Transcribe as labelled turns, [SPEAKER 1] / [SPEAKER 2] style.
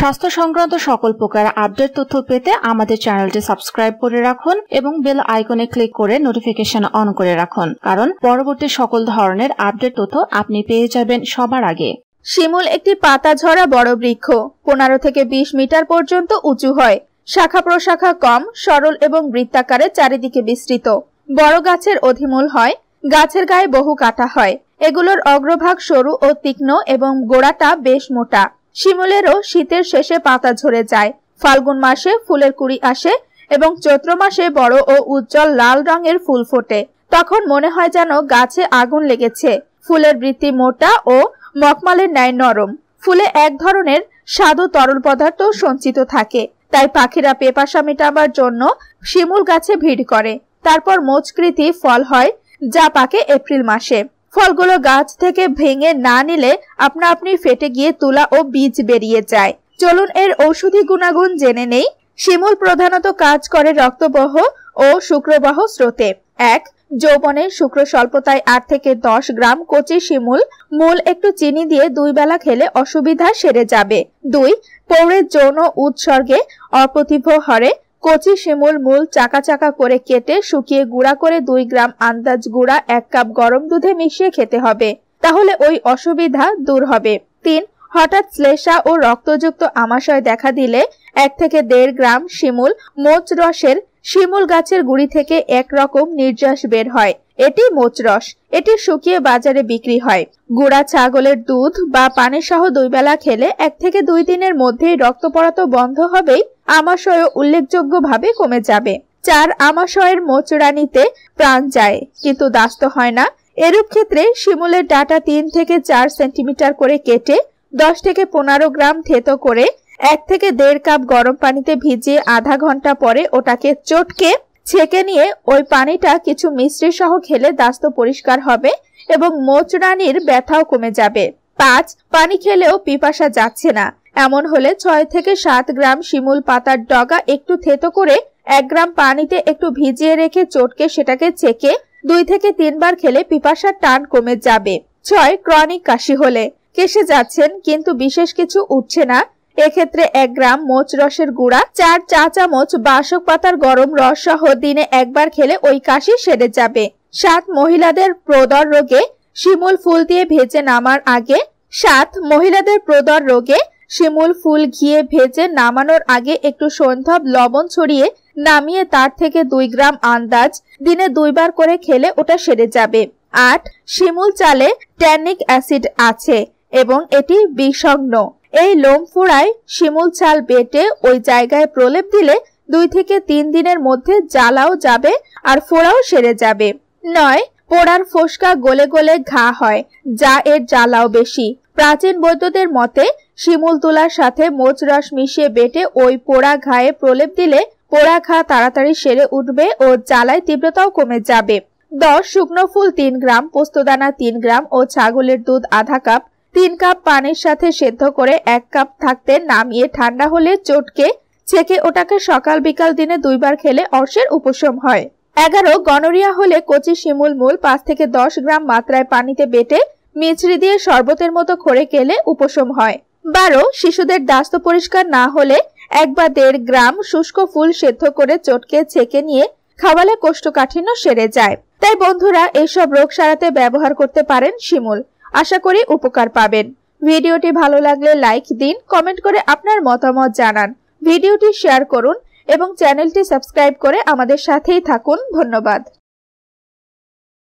[SPEAKER 1] স্বাস্থ্য সংক্রান্ত সকল প্রকার আপডেট তথ্য পেতে আমাদের চ্যানেলটি সাবস্ক্রাইব করে রাখুন এবং বেল আইকনে ক্লিক করে নোটিফিকেশন অন করে রাখুন। কারণ পরবর্তী সকল ধরনের আপডেট তথ্য আপনি পেয়ে যাবেন সবার আগে।
[SPEAKER 2] শিমুল একটি পাতা ঝরা বড় বৃক্ষ, পনেরো থেকে বিশ মিটার পর্যন্ত উঁচু হয়। শাখা প্রশাখা কম, সরল এবং বৃত্তাকারে চারিদিকে বিস্তৃত। বড় গাছের অধিমূল হয়, গাছের গায়ে বহু কাটা হয়। এগুলোর অগ্রভাগ সরু ও তীক্ষ্ণ এবং গোড়াটা বেশ মোটা। শিমুলেরও শীতের শেষে পাতা ঝরে যায়। ফাল্গুন মাসে ফুলের কুড়ি আসে এবং চৈত্র মাসে বড় ও উজ্জ্বল লাল রঙের ফুল ফোটে। তখন মনে হয় যেন গাছে আগুন লেগেছে। ফুলের বৃত্তি মোটা ও মকমালের ন্যায় নরম। ফুলে এক ধরনের স্বাদু তরল পদার্থ সঞ্চিত থাকে। তাই পাখিরা পেপাসা মেটাবার জন্য শিমুল গাছে ভিড় করে। তারপর মোচকৃতি ফল হয়, যা পাকে এপ্রিল মাসে। ফলগুলো গাছ থেকে ভেঙে না নিলে আপনা আপনি ফেটে গিয়ে তুলা ও বীজ বেরিয়ে যায়। চলুন এর ঔষধি গুণাগুণ জেনে নেই। শিমুল প্রধানত কাজ করে রক্তবহ ও শুক্রবাহ স্রোতে। এক, যৌবনে শুক্র স্বল্পতায় আট থেকে দশ গ্রাম কচি শিমুল, মূল একটু চিনি দিয়ে দুই বেলা খেলে অসুবিধা সেরে যাবে। দুই, পৌরের যৌন উৎসর্গে অপ্রতিভ হরে কচি শিমুল মূল চাকা চাকা করে কেটে শুকিয়ে গুঁড়া করে দুই গ্রাম আন্দাজ গুঁড়া, এক কাপ গরম দুধে মিশিয়ে খেতে হবে। তাহলে ওই অসুবিধা দূর হবে। তিন, হঠাৎ শ্লেষা ও রক্তযুক্ত আমাশয় দেখা দিলে এক থেকে দেড় গ্রাম শিমুল মোচ রসের শিমুল গাছের গুড়ি থেকে একরকম নির্যাস বের হয়। এটি মোচরস এটি শুকিয়ে বাজারে বিক্রি হয়। গুড়া ছাগলের দুধ বা পানি সহ দুই বেলা খেলে এক থেকে দুই দিনের মধ্যেই রক্ত পড়াতো বন্ধ হবেই, আমাশয় উল্লেখযোগ্যভাবে কমে যাবে। চার আমাশয়ের মোচড়ানিতে প্রাণ যায়, কিন্তু দাস্ত হয় না। এরূপ ক্ষেত্রে শিমুলের ডাটা তিন থেকে চার সেন্টিমিটার করে কেটে দশ থেকে পনেরো গ্রাম থেতো করে এক থেকে দেড় কাপ গরম পানিতে ভিজিয়ে আধা ঘণ্টা পরে ওটাকে চটকে ছেঁকে নিয়ে ওই পানিটা কিছু মিশ্রি সহ খেলে দাস্ত পরিষ্কার হবে এবং মোচড়ানির ব্যথাও কমে যাবে। পাঁচ, পানি খেলেও পিপাসা যাচ্ছে না। এমন হলে ছয় থেকে সাত গ্রাম শিমুল পাতার ডগা একটু থেতো করে এক গ্রাম পানিতে একটু ভিজিয়ে রেখে চটকে সেটাকে ছেঁকে দুই থেকে তিনবার খেলে পিপাসার টান কমে যাবে। ছয়, ক্রনিক কাশি হলে কেসে যাচ্ছেন, কিন্তু বিশেষ কিছু উঠছে না। এক্ষেত্রে এক গ্রাম মোচ রসের গুঁড়া, চার চা চামচ বাসক পাতার গরম রস সহ দিনে একবার খেলে ওই কাশি সেরে যাবে। সাত, মহিলাদের প্রদর রোগে শিমুল ফুল দিয়ে ভেজে নামার আগে সাত, মহিলাদের প্রদর রোগে শিমুল ফুল ঘিয়ে ভেজে নামানোর আগে একটু সন্ধ্যব লবণ ছড়িয়ে নামিয়ে তার থেকে দুই গ্রাম আন্দাজ দিনে দুইবার করে খেলে ওটা সেরে যাবে। আট, শিমুল চালে ট্যানিক অ্যাসিড আছে এবং এটি বিষগ্ন এই লোম ফোড়ায় শিমুল চাল বেটে ওই জায়গায় প্রলেপ দিলে দুই থেকে তিন দিনের মধ্যে জ্বালাও যাবে আর ফোড়াও সেরে যাবে। নয়, পোড়ার ফোসকা গলে গলে ঘা হয়, যা এর জ্বালাও বেশি। প্রাচীন বৈদ্যদের মতে, শিমুল তুলার সাথে মোচ রস মিশিয়ে বেটে ওই পোড়া ঘায়ে প্রলেপ দিলে পোড়া ঘা তাড়াতাড়ি সেরে উঠবে ও জ্বালায় তীব্রতাও কমে যাবে। দশ, শুকনো ফুল তিন গ্রাম, পোস্তদানা তিন গ্রাম ও ছাগলের দুধ আধা কাপ তিন কাপ পানির সাথে সেদ্ধ করে এক কাপ থাকতে নামিয়ে ঠান্ডা হলে চটকে ছেঁকে ওটাকে সকাল বিকাল দিনে দুইবার খেলে অর্শের উপশম হয়। এগারো, গনোরিয়া হলে কচি শিমুল মূল পাঁচ থেকে দশ গ্রাম মাত্রায় পানিতে বেটে মিছরি দিয়ে শরবতের মতো খড়ে খেলে উপশম হয়। বারো, শিশুদের দাস্ত পরিষ্কার না হলে এক বা দেড় গ্রাম শুষ্ক ফুল সেদ্ধ করে চটকে ছেঁকে নিয়ে খাওয়ালে কোষ্ঠকাঠিন্য সেরে যায়। তাই বন্ধুরা এইসব রোগ সারাতে ব্যবহার করতে পারেন শিমুল। আশা করি উপকার পাবেন। ভিডিওটি ভালো লাগলে লাইক দিন, কমেন্ট করে আপনার মতামত জানান। ভিডিওটি শেয়ার করুন এবং চ্যানেলটি সাবস্ক্রাইব করে আমাদের সাথেই থাকুন। ধন্যবাদ।